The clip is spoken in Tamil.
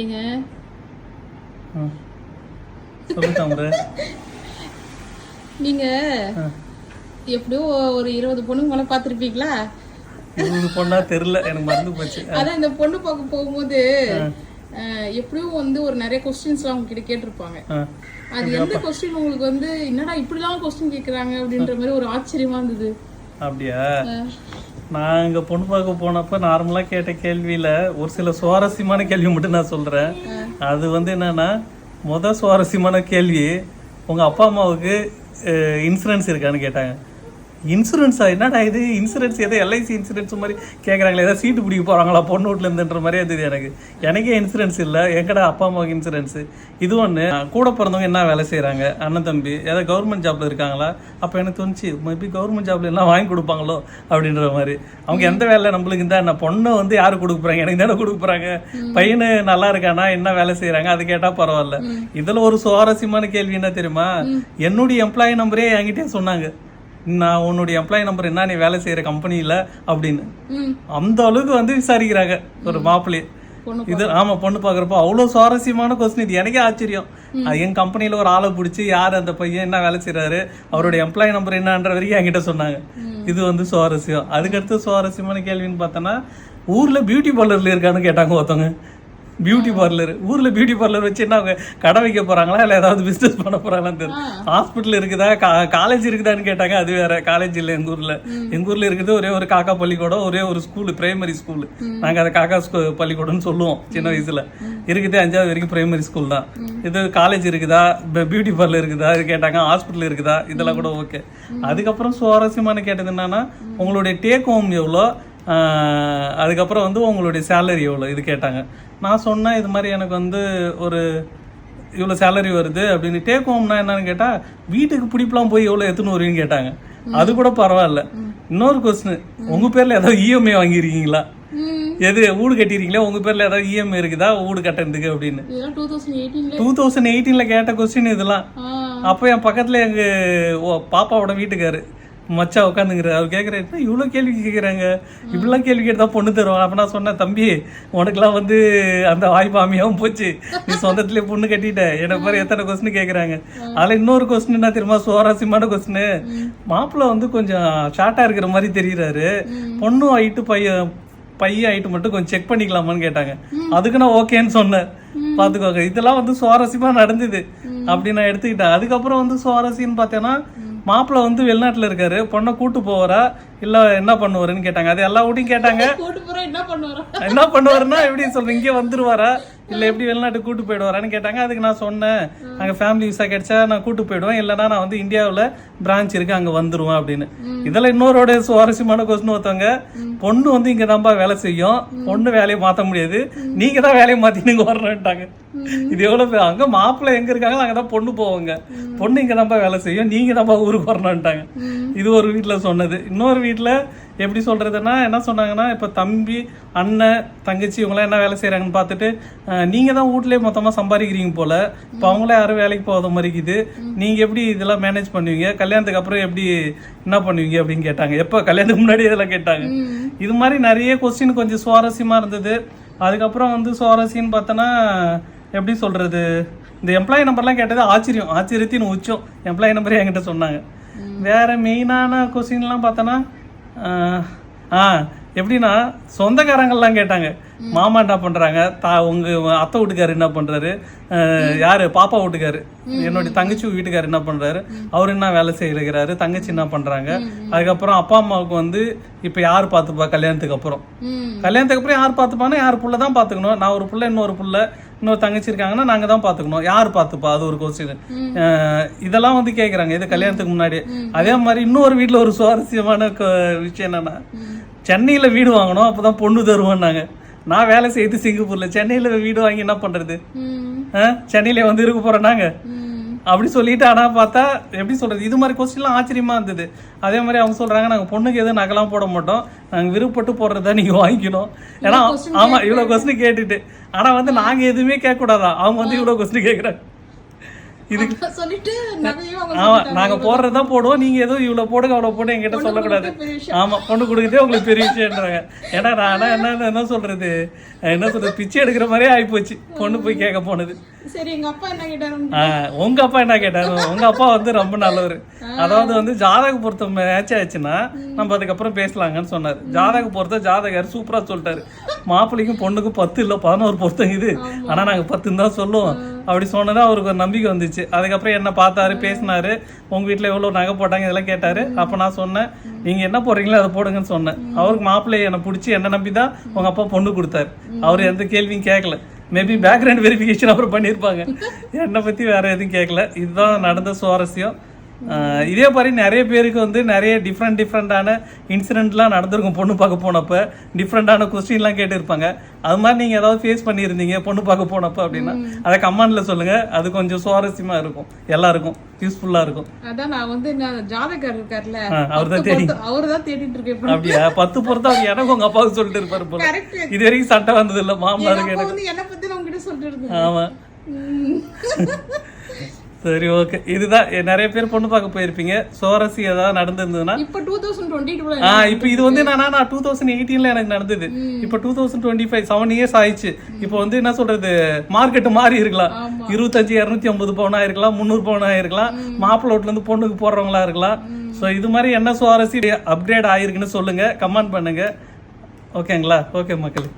ஏங்க? நீங்க. எப்படியோ ஒரு இருபது பொண்ணுங்க மேல பாத்திருப்பீங்களா இருபது பொண்ணா தெரியல எனக்கு மறந்து போச்சு. அதான் இந்த பொண்ணு பார்க்க போகும்போது எப்படியும் வந்து ஒரு நிறைய கொஸ்டின்ஸ் எல்லாம் உங்ககிட்ட கேட்டிருப்பாங்க. அது எந்த கொஸ்டின் உங்களுக்கு வந்து என்னடா இப்படிலாம் கொஸ்டின் கேக்குறாங்க? அப்படின்ற மாதிரி ஒரு ஆச்சரியமா இருந்தது. அப்படியா? நான் இங்க பொண்ணு பார்க்க போனப்ப நார்மலா கேட்ட கேள்வியில ஒரு சில சுவாரஸ்யமான கேள்வி மட்டும் நான் சொல்றேன். அது வந்து என்னன்னா முத சுவாரஸ்யமான கேள்வி உங்க அப்பா அம்மாவுக்கு இன்சூரன்ஸ் இருக்கான்னு கேட்டாங்க. இன்சூரன்ஸா என்னடா இது? இன்சூரன்ஸ் ஏதோ எல்ஐசி இன்சூரன்ஸ் மாதிரி கேட்குறாங்களே ஏதோ சீட்டு பிடிக்க போகிறாங்களா பொண்ணு வீட்டில் இருந்துன்ற மாதிரியே இருந்தது எனக்கு. எனக்கே இன்சூரன்ஸ் இல்லை. எங்கடா அப்பா அம்மாவுக்கு இன்சூரன்ஸ் இது ஒன்று கூட பிறந்தவங்க என்ன வேலை செய்கிறாங்க அண்ணன் தம்பி. ஏதாவது கவர்மெண்ட் ஜாப்ல இருக்காங்களா? அப்போ எனக்கு தோணுச்சு மேபி கவர்மெண்ட் ஜாப்ல என்ன வாங்கி கொடுப்பாங்களோ? அப்படின்ற மாதிரி. அவங்க எந்த வேலை நம்மளுக்கு இந்த என்ன பொண்ணை வந்து யாரு கொடுக்க போறாங்க? எனக்கு தானே கொடுக்க போறாங்க. பையனு நல்லா இருக்கானா? என்ன வேலை செய்றாங்க? அது கேட்டா பரவாயில்ல. இதுல ஒரு சுவாரஸ்யமான கேள்வி என்ன தெரியுமா? என்னுடைய எம்ப்ளாயி நம்பரே என்கிட்டயே சொன்னாங்க. நான் உன்னுடைய எம்ப்ளாயி நம்பர் என்ன நீ வேலை செய்யற கம்பெனியில அப்படின்னு. அந்த அளவுக்கு வந்து விசாரிக்கிறாங்க ஒரு மாப்பிள்ளையே. இது ஆமா பொண்ணு பாக்குறப்போ அவ்வளவு சுவாரஸ்யமான கொஸ்டின் இது எனக்கே ஆச்சரியம். அது என் கம்பெனில ஒரு ஆளை பிடிச்சி யார் அந்த பையன் என்ன வேலை செய்றாரு அவருடைய எம்ப்ளாயி நம்பர் என்னன்ற வரைக்கும் என்கிட்ட சொன்னாங்க. இது வந்து சுவாரஸ்யம். அதுக்கடுத்து சுவாரஸ்யமான கேள்வின்னு பார்த்தோன்னா ஊர்ல பியூட்டி பார்லர்ல இருக்கான்னு கேட்டாங்க ஒருத்தவங்க. பியூட்டி பார்லர் ஊர்ல பியூட்டி பார்லர் வச்சு என்ன அவங்க கடை வைக்க போறாங்களா? இல்ல ஏதாவது பிசினஸ் பண்ண போறாங்களான்னு தெரியல. ஹாஸ்பிட்டல் இருக்குதா? காலேஜ் இருக்குதான்னு கேட்டாங்க. அது வேற. காலேஜ் இல்ல எங்க ஊர்ல. எங்க ஊர்ல இருக்குது ஒரே ஒரு காக்கா பள்ளிக்கூடம் ஒரே ஒரு ஸ்கூல் பிரைமரி ஸ்கூல் நாங்க அதை காக்கா ஸ்கூ- பள்ளிக்கூடம்னு சொல்லுவோம் சின்ன வயசுல. இருக்குது அஞ்சாவது வரைக்கும் பிரைமரி ஸ்கூல் தான். இது காலேஜ் இருக்குதா? பியூட்டி பார்லர் இருக்குதா? இது கேட்டாங்க. ஹாஸ்பிட்டல் இருக்குதா? இதெல்லாம் கூட ஓகே அதுக்கப்புறம் சுவாரஸ்யமான கேட்டது என்னன்னா உங்களுடைய டேக் ஹோம் எவ்வளோ? அதுக்கப்புறம் வந்து உங்களுடைய சேலரி எவ்வளோ இது கேட்டாங்க. நான் சொன்னேன் இது மாதிரி எனக்கு வந்து ஒரு இவ்வளோ சேலரி வருது அப்படின்னு டேக் ஹோம்னா என்னன்னு கேட்டால் வீட்டுக்கு பிடிப்பலாம் போய் எவ்வளோ எத்தனை வருவீங்கன்னு கேட்டாங்க. அது கூட பரவாயில்ல. இன்னொரு கொஸ்டின் உங்கள் பேரில் ஏதாவது இஎம்ஐ வாங்கியிருக்கீங்களா? எது வீடு கட்டியிருக்கீங்களா? உங்கள் பேரில் ஏதாவது இஎம்ஐ இருக்குதா? வீடு கட்டுறதுக்கு அப்படின்னு. டூ தௌசண்ட் எயிட்டீன்ல கேட்ட கொஸ்டின் இதெல்லாம். அப்போ என் பக்கத்தில் எங்கள் ஓ பாப்பாவோட வீட்டுக்காரு. மச்சா உட்காந்துங்கிறாரு அவர் கேட்குறாரு என்ன இவ்வளோ கேள்வி கேட்குறாங்க இப்படிலாம் கேள்வி கேட்டு தான் பொண்ணு தருவாங்க அப்போ நான் சொன்னேன் தம்பி உனக்குலாம் வந்து அந்த வாய்ப்பு அமையாவும் போச்சு. நீ சொந்தத்திலே பொண்ணு கட்டிட்ட. எனக்கு பாரு எத்தனை கொஸ்டின் கேட்குறாங்க அதில் இன்னொரு கொஸ்டின் என்ன தெரியுமா? சுவாரஸ்யமான கொஸ்டின் மாப்பிள்ளை வந்து கொஞ்சம் ஷார்ட்டாக இருக்கிற மாதிரி தெரியுறாரு. பொண்ணு ஹைட்டு பையன் பையன் ஹைட்டு மட்டும் கொஞ்சம் செக் பண்ணிக்கலாமான்னு கேட்டாங்க. அதுக்கு நான் ஓகேன்னு சொன்னேன். பார்த்துக்கோங்க இதெல்லாம் வந்து சுவாரஸ்யமா நடந்தது. அப்படி நான் எடுத்துக்கிட்டேன். அதுக்கப்புறம் வந்து சுவாரஸ்யம்னு பார்த்தேன்னா மாப்பிள்ளை வந்து வெளிநாட்டில் இருக்காரு பொண்ணை கூட்டு போவாரா? இல்ல என்ன பண்ணுவாருன்னு கேட்டாங்க. அது எல்லா வீட்டையும் கேட்டாங்க என்ன பண்ணுவாரோ? என்ன பண்ணுவாருன்னா எப்படி சொல்றேன் இங்கே வந்துருவாரா? இல்ல எப்படி வெளிநாட்டுக்கு கூட்டு போயிடுவாரான்னு கேட்டாங்க. அதுக்கு நான் சொன்னேன். அங்க ஃபேமிலி விசா கிடைச்சா நான் கூட்டு போயிடுவேன். இல்லைன்னா நான் வந்து இந்தியாவுல பிரான்ச் இருக்கு அங்க வந்துருவேன் அப்படின்னு. இதெல்லாம் இன்னொருடைய சுவாரஸ்யமான கொஸ்டின் ஒருத்தவங்க பொண்ணு வந்து இங்க தான்ப்பா வேலை செய்யும். பொண்ணு வேலையை மாத்த முடியாது. நீங்க தான் வேலையை மாத்தி நீங்க வரணுன்ட்டாங்க இது எவ்வளவு அங்க மாப்பிள்ளை எங்க இருக்காங்களோ அங்கதான் பொண்ணு போவாங்க. பொண்ணு இங்க தான்ப்பா வேலை செய்யும். நீங்க தான்ப்பா ஊருக்கு வரணுன்ட்டாங்க இது ஒரு வீட்ல சொன்னது. இன்னொரு வீட்ல எப்படி சொல்றதுன்னா என்ன சொன்னாங்கன்னா இப்ப தம்பி அண்ணன் தங்கச்சி இவங்களாம் என்ன வேலை செய்றாங்கன்னு பார்த்துட்டு அஹ், நீங்க தான் வீட்லயே மொத்தமா சம்பாதிக்கிறீங்க போல. இப்போ அவங்களே யாரும் வேலைக்கு போகாத மாதிரி இருக்குது. நீங்க எப்படி இதெல்லாம் மேனேஜ் பண்ணுவீங்க? கல்யாணத்துக்கு அப்புறம் எப்படி என்ன பண்ணுவீங்க அப்படின்னு கேட்டாங்க. எப்போ? கல்யாணத்துக்கு முன்னாடி இதெல்லாம் கேட்டாங்க. இது மாதிரி நிறைய கொஸ்டின் கொஞ்சம் சுவாரஸ்யமா இருந்தது. அதுக்கப்புறம் வந்து சுவாரஸ்யம்னு பார்த்தோன்னா எப்படி சொல்றது? இந்த எம்ப்ளாயி நம்பர்லாம் கேட்டது ஆச்சரியம். ஆச்சரியத்தின் உச்சம். எம்ப்ளாயி நம்பரே என்கிட்ட சொன்னாங்க. வேற மெயினான கொஸ்டின்லாம் பார்த்தோன்னா ஆ எப்படின்னா சொந்தக்காரங்கள்லாம் கேட்டாங்க. மாமா என்ன பண்றாங்க? தா உங்க அத்தை வீட்டுக்காரு என்ன பண்றாரு? யாரு? பாப்பா வீட்டுக்காரு. என்னுடைய தங்கச்சி வீட்டுக்காரு என்ன பண்றாரு? அவர் என்ன வேலை செய்கிறாரு தங்கச்சி என்ன பண்றாங்க? அதுக்கப்புறம் அப்பா அம்மாவுக்கு வந்து இப்ப யார் பார்த்துப்பா கல்யாணத்துக்கு அப்புறம்? கல்யாணத்துக்கு அப்புறம் யார் பாத்துப்பானா யார் புள்ள தான் பார்த்துக்கணும் நான் ஒரு புள்ள இன்னொரு புள்ள இன்னொரு தங்கச்சி இருக்காங்கன்னா நாங்க தான் பார்த்துக்கணும் யார் பார்த்துப்பா அது ஒரு கொஸ்டின் இதெல்லாம் வந்து கேட்குறாங்க இது கல்யாணத்துக்கு முன்னாடி. அதே மாதிரி இன்னொரு வீட்ல ஒரு சுவாரஸ்யமான விஷயம் என்னன்னா சென்னையில வீடு வாங்கணும் அப்பதான் பொண்ணு தருவோம்னாங்க நான் வேலை செய்து சிங்கப்பூர்ல. சென்னையில வீடு வாங்கி என்ன ஆ? சென்னையில வந்து இருக்க போறோம் நாங்க. ம். அப்படி சொல்லிட்டு ஆனா பார்த்தா எப்படி சொல்றது? இது மாதிரி கொஸ்டின்லாம் ஆச்சரியமா இருந்தது. அதே மாதிரி அவங்க சொல்றாங்க நாங்க பொண்ணுக்கு எதுவும் நகைலாம் போட மாட்டோம். நாங்க விருப்பப்பட்டு போடுறதா நீங்க வாங்கிக்கணும். ஏன்னா ஆமா இவ்வளவு கொஸ்டின் கேட்டுட்டு. ஆனா வந்து நாங்க எதுவுமே கேட்க கூடாதா அவங்க வந்து இவ்வளவு கொஸ்டின் கேக்குறாங்க இதுக்கு சொல்லிட்டு ஆமா நாங்க போடுறதுதான் போடுவோம். நீங்க ஏதோ இவ்வளவு போடுங்க அவ்வளவு போட்டு என்கிட்ட சொல்லக்கூடாது. ஆமா பொண்ணு கொடுக்குறதே உங்களுக்கு பெரிய விஷயம்ன்றாங்க. ஏன்னா நான் என்ன என்ன சொல்றது? என்ன சொல்றது? பிச்சை எடுக்கிற மாதிரியே ஆயிப்போச்சு. பொண்ணு போய் கேட்க போனது. உங்க அப்பா என்ன கேட்டாரு? உங்க அப்பா வந்து ரொம்ப நல்லவர். அதாவது வந்து ஜாதக பொருத்தம் மேட்ச் ஆச்சுன்னா நம்ம அதுக்கப்புறம் பேசலாங்கன்னு சொன்னாரு. ஜாதக பொருத்தம் ஜாதகர் சூப்பரா சொல்லிட்டாரு. மாப்பிள்ளைக்கும் பொண்ணுக்கும் பத்து இல்ல பதினோரு பொருத்தம் இது. ஆனா நாங்க பத்துன்னு தான் சொல்லுவோம். அப்படி சொன்னதா அவருக்கு ஒரு நம்பிக்கை வந்துச்சு. அதுக்கப்புறம் என்ன பார்த்தாரு பேசினாரு. உங்க வீட்ல எவ்வளவு நகை போட்டாங்க இதெல்லாம் கேட்டாரு. அப்ப நான் சொன்னேன் நீங்க என்ன போடுறீங்களோ அதை போடுங்கன்னு சொன்னேன். அவருக்கு மாப்பிள்ளைய என்னை பிடிச்சி என்ன நம்பி தான் உங்க அப்பா பொண்ணு கொடுத்தாரு. அவர் எந்த கேள்வியும் கேட்கல மேபி பேக்ரவுண்ட் வெரிஃபிகேஷன் அப்புறம் பண்ணியிருப்பாங்க என்னை பற்றி வேறு எதுவும் கேட்கல இதுதான் நடந்த சுவாரஸ்யம். இதே மாதிரி நிறைய பேருக்கு வந்து நிறைய டிஃப்ரெண்ட் டிஃப்ரெண்ட்டான இன்சிடென்ட்லாம் நடந்திருக்கும். பொண்ணு பார்க்க போனப்ப டிஃப்ரெண்ட்டான கொஸ்டின்லாம் கேட்டிருப்பாங்க. அது மாதிரி நீங்கள் ஏதாவது ஃபேஸ் பண்ணியிருந்தீங்க பொண்ணு பார்க்க போனப்ப அப்படின்னா அதை கமெண்ட்ல சொல்லுங்க. அது கொஞ்சம் சுவாரஸ்யமா இருக்கும். எல்லாருக்கும். யூஸ்ஃபுல்லாக இருக்கும். அதான் நான் வந்து நான் ஜாதகர் இருக்கார்ல அவர் தான் தேடி. அவரு தான் தேடிட்டு இருக்கேன். அப்படியா? பத்து பொறுத்த அவர் எனக்கு உங்க அப்பாவுக்கு சொல்லிட்டு இருப்பாரு போல. இது வரைக்கும் சண்டை வந்தது இல்லை மாமனாருக்கு வந்து என்ன நான் உங்ககிட்ட சொல்லிட்டு இருந்தேன் ஆமா. ம். சரி ஓகே இதுதான் நிறைய பேர் பொண்ணு பார்க்க போயிருப்பீங்க. சுவாரஸ்யம் ஏதாவது நடந்திருந்ததுன்னா? இப்ப டூ தௌசண்ட் டுவெண்ட்டி ஆ இப்போ இது வந்து என்னன்னா நான் டூ தௌசண்ட் எயிட்டீன்ல எனக்கு நடந்தது. இப்போ two thousand twenty five seven years ஆயிடுச்சு இப்போ வந்து என்ன சொல்றது மார்க்கெட் மாறி இருக்கலாம். இருபத்தஞ்சு இரநூத்தி ஐம்பது பவுனா இருக்கலாம் முந்நூறு பவுனா இருக்கலாம். மாப்பிள்ளை வீட்டுல இருந்து பொண்ணுக்கு போடுறவங்களா இருக்கலாம். ஸோ இது மாதிரி என்ன சுவாரஸ்யம் அப்கிரேட் ஆயிருக்குன்னு சொல்லுங்க. கமெண்ட் பண்ணுங்க. ஓகேங்களா ஓகே மக்களே.